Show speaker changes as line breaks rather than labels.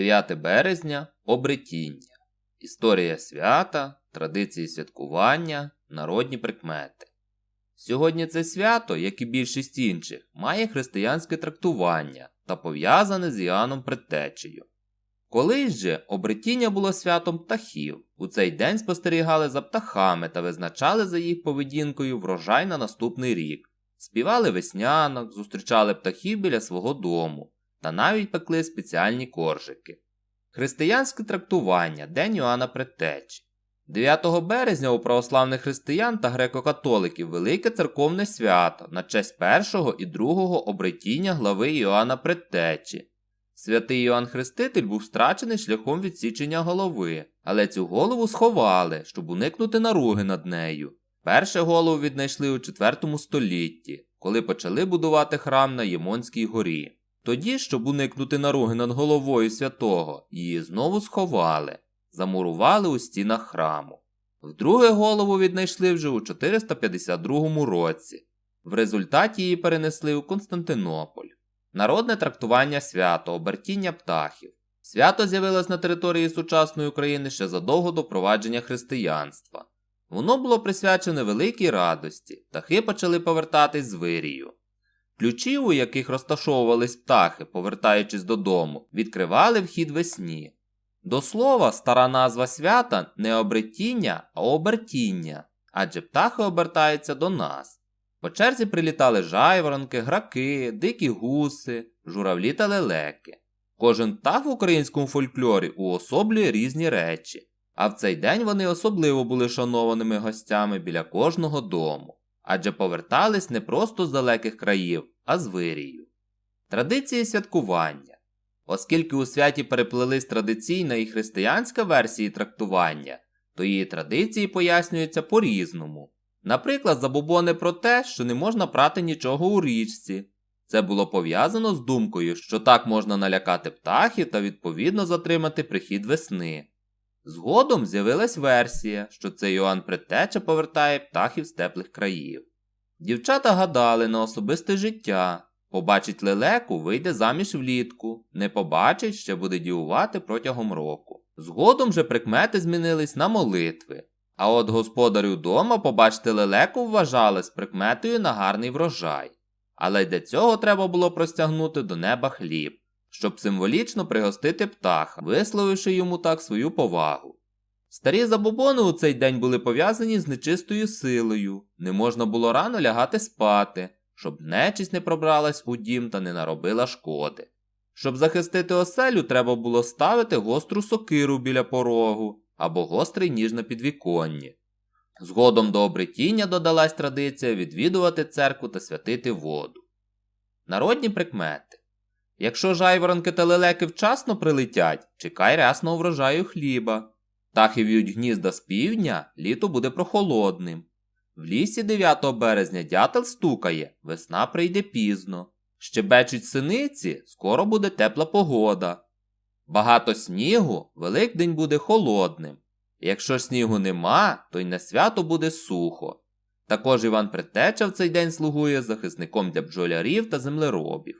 9 березня обретіння. Історія свята, традиції святкування, народні прикмети. Сьогодні це свято, як і більшість інших, має християнське трактування та пов'язане з Іоанном Предтечею. Колись же обретіння було святом птахів. У цей день спостерігали за птахами та визначали за їх поведінкою врожай на наступний рік. Співали веснянок, зустрічали птахів біля свого дому та навіть пекли спеціальні коржики. Християнське трактування День Іоанна Предтечі. 9 березня у православних християн та греко-католиків велике церковне свято на честь першого і другого обретіння глави Іоанна Предтечі. Святий Іоанн Хреститель був страчений шляхом відсічення голови, але цю голову сховали, щоб уникнути наруги над нею. Перше голову віднайшли у IV столітті, коли почали будувати храм на Ємонській горі. Тоді, щоб уникнути наруги над головою святого, її знову сховали, замурували у стінах храму. Вдруге голову віднайшли вже у 452 році. В результаті її перенесли у Константинополь. Народне трактування свято, обертіння птахів. Свято з'явилось на території сучасної України ще задовго до провадження християнства. Воно було присвячене великій радості, птахи почали повертатись з вирію. Ключі, у яких розташовувались птахи, повертаючись додому, відкривали вхід весні. До слова, стара назва свята не обретіння, а обертіння, адже птахи обертаються до нас. По черзі прилітали жайворонки, граки, дикі гуси, журавлі та лелеки. Кожен птах в українському фольклорі уособлює різні речі, а в цей день вони особливо були шанованими гостями біля кожного дому, адже повертались не просто з далеких країв, а з вирію. Традиції святкування. Оскільки у святі переплелись традиційна і християнська версії трактування, то її традиції пояснюються по-різному. Наприклад, забобони про те, що не можна прати нічого у річці. Це було пов'язано з думкою, що так можна налякати птахів та відповідно затримати прихід весни. Згодом з'явилась версія, що це Йоанн Предтеча повертає птахів з теплих країв. Дівчата гадали на особисте життя. Побачить лелеку, вийде заміж влітку, не побачить, ще буде дівувати протягом року. Згодом же прикмети змінились на молитви. А от господарю дома побачити лелеку вважалось прикметою на гарний врожай. Але й для цього треба було простягнути до неба хліб, щоб символічно пригостити птаха, висловивши йому так свою повагу. Старі забобони у цей день були пов'язані з нечистою силою, не можна було рано лягати спати, щоб нечисть не пробралась у дім та не наробила шкоди. Щоб захистити оселю, треба було ставити гостру сокиру біля порогу або гострий ніж на підвіконні. Згодом до обретіння додалась традиція відвідувати церкву та святити воду. Народні прикмети. Якщо жайворонки та лелеки вчасно прилетять, чекай рясного врожаю хліба. Птахи в'ють гнізда з півдня, літо буде прохолодним. В лісі 9 березня дятел стукає, весна прийде пізно. Щебечуть синиці, скоро буде тепла погода. Багато снігу, Великдень буде холодним. Якщо снігу нема, то й на свято буде сухо. Також Іван Предтеча в цей день слугує захисником для бджолярів та землеробів.